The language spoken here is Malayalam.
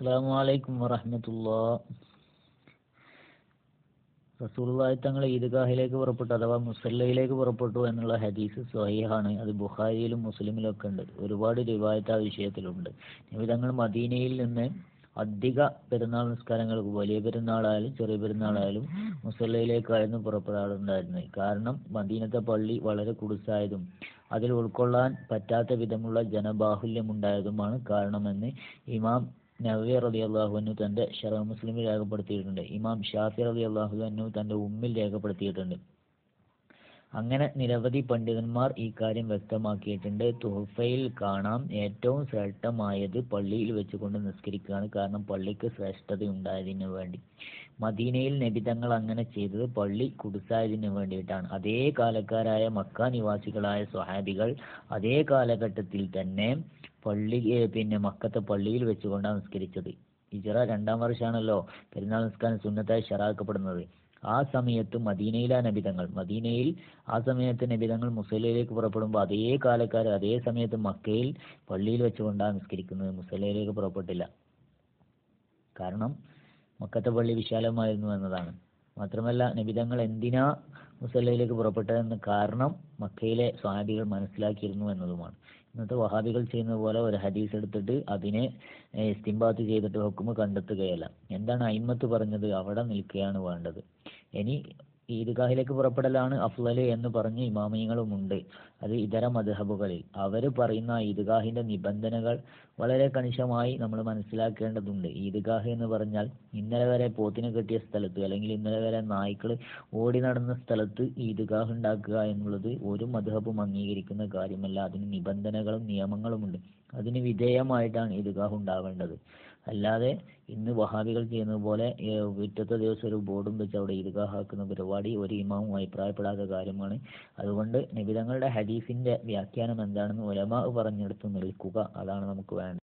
അസ്സാം വലൈക്കും വറഹമത്തുള്ള. റസൂലുള്ളാഹി തങ്ങൾ ഈദ്ഗാഹിലേക്ക് പുറപ്പെട്ടു അഥവാ മുസല്ലയിലേക്ക് പുറപ്പെട്ടു എന്നുള്ള ഹദീസ് സ്വഹീഹാണ്. അത് ബുഹാരിയിലും മുസ്ലിമിലും ഒക്കെ ഉണ്ട്. ഒരുപാട് രൂപായത്ത് ആ വിഷയത്തിലുണ്ട്. നബി തങ്ങൾ മദീനയിൽ നിന്ന് അധിക പെരുന്നാൾ നിസ്കാരങ്ങൾക്ക് വലിയ പെരുന്നാളായാലും ചെറിയ പെരുന്നാളായാലും മുസല്ലയിലേക്കായിരുന്നു പുറപ്പെടാറുണ്ടായിരുന്നത്. കാരണം മദീനത്തെ പള്ളി വളരെ കുടുസായതും അതിൽ ഉൾക്കൊള്ളാൻ പറ്റാത്ത വിധമുള്ള ജനബാഹുല്യം ജനബാഹുല്യമുണ്ടായതുമാണ് കാരണമെന്ന് ഇമാം നവവി റതി അള്ളാഹുവിനു തന്റെ ഷറ മുസ്ലിമിൽ രേഖപ്പെടുത്തിയിട്ടുണ്ട്. ഇമാം ഷാഫി റതി അള്ളാഹുവിനു തന്റെ ഉമ്മിൽ രേഖപ്പെടുത്തിയിട്ടുണ്ട്. അങ്ങനെ നിരവധി പണ്ഡിതന്മാർ ഈ കാര്യം വ്യക്തമാക്കിയിട്ടുണ്ട്. തുഹഫയിൽ കാണാം ഏറ്റവും ശ്രേഷ്ഠമായത് പള്ളിയിൽ വെച്ചുകൊണ്ട് നിസ്കരിക്കുകയാണ്. കാരണം പള്ളിക്ക് ശ്രേഷ്ഠതയുണ്ടായതിനു വേണ്ടി. മദീനയിൽ നബിതങ്ങൾ അങ്ങനെ ചെയ്തത് പള്ളി കുടുസായതിനു വേണ്ടിയിട്ടാണ്. അതേ കാലക്കാരായ മക്ക നിവാസികളായ സ്വഹാബികൾ അതേ കാലഘട്ടത്തിൽ തന്നെ പള്ളി പിന്നെ മക്കത്തെ പള്ളിയിൽ വെച്ചുകൊണ്ടാണ് നിസ്കരിച്ചത്. ഇജറ രണ്ടാം വർഷമാണല്ലോ പെരുന്നാൾ നിസ്കാരം സുന്നത്തായി ഷറാക്കപ്പെടുന്നത് ആ സമയത്ത് മദീനയിലാ നബിതങ്ങൾ മദീനയിൽ ആ സമയത്ത് നബിതങ്ങൾ മുസലയിലേക്ക് പുറപ്പെടുമ്പോൾ അതേ കാലക്കാർ അതേ സമയത്ത് മക്കയിൽ പള്ളിയിൽ വെച്ചുകൊണ്ടാണ് നിസ്കരിക്കുന്നത്. മുസലയിലേക്ക് പുറപ്പെട്ടില്ല. കാരണം മക്കത്തെ പള്ളി വിശാലമായിരുന്നു എന്നതാണ്. മാത്രമല്ല നബിതങ്ങൾ എന്തിനാ മുസല്ലയിലേക്ക് പുറപ്പെട്ടതെന്ന് കാരണം മക്കയിലെ സ്വഹാബികൾ മനസ്സിലാക്കിയിരുന്നു എന്നതുമാണ്. ഇന്നത്തെ വഹാബികൾ ചെയ്യുന്ന പോലെ ഒരു ഹദീസ് എടുത്തിട്ട് അതിനെ ഇസ്തിംബാത്ത് ചെയ്തിട്ട് ഹുക്കുമ് കണ്ടെത്തുകയല്ല. എന്താണ് അയിമത്ത് പറഞ്ഞത്? അവിടെ നിൽക്കുകയാണ് വേണ്ടത്. ഇനി ഈദ്ഗാഹിലേക്ക് പുറപ്പെടലാണ് അഫ്ലല് എന്ന് പറഞ്ഞ ഇമാമിയങ്ങളുമുണ്ട്. അത് ഇതര മദ്ഹബുകളിൽ. അവർ പറയുന്ന ഈദ്ഗാഹിന്റെ നിബന്ധനകൾ വളരെ കണിശമായി നമ്മൾ മനസ്സിലാക്കേണ്ടതുണ്ട്. ഈദ്ഗാഹ് എന്ന് പറഞ്ഞാൽ ഇന്നലെ വരെ പോത്തിന് കെട്ടിയ സ്ഥലത്ത് അല്ലെങ്കിൽ ഇന്നലെ വരെ നായ്ക്കൾ ഓടി നടന്ന സ്ഥലത്ത് ഈദ്ഗാഹ് ഉണ്ടാക്കുക എന്നുള്ളത് ഒരു മദ്ഹബും അംഗീകരിക്കുന്ന കാര്യമല്ല. അതിന് നിബന്ധനകളും നിയമങ്ങളുമുണ്ട്. അതിന് വിധേയമായിട്ടാണ് ഈദ്ഗാഹ് ഉണ്ടാവേണ്ടത്. അല്ലാതെ ഇന്ന് വഹാബികൾ ചെയ്യുന്നത് പോലെ പിറ്റത്തെ ദിവസം ഒരു ബോർഡും വെച്ച് അവിടെ ഈദ്ഗാഹ് ആക്കുന്ന പരിപാടി ഒരു ഇമാമും അഭിപ്രായപ്പെടാത്ത കാര്യമാണ്. അതുകൊണ്ട് നിബിതങ്ങളുടെ ഹദീസിന്റെ വ്യാഖ്യാനം എന്താണെന്ന് ഉലമ പറഞ്ഞെടുത്ത് നിൽക്കുക. അതാണ് നമുക്ക് വേണ്ടത്.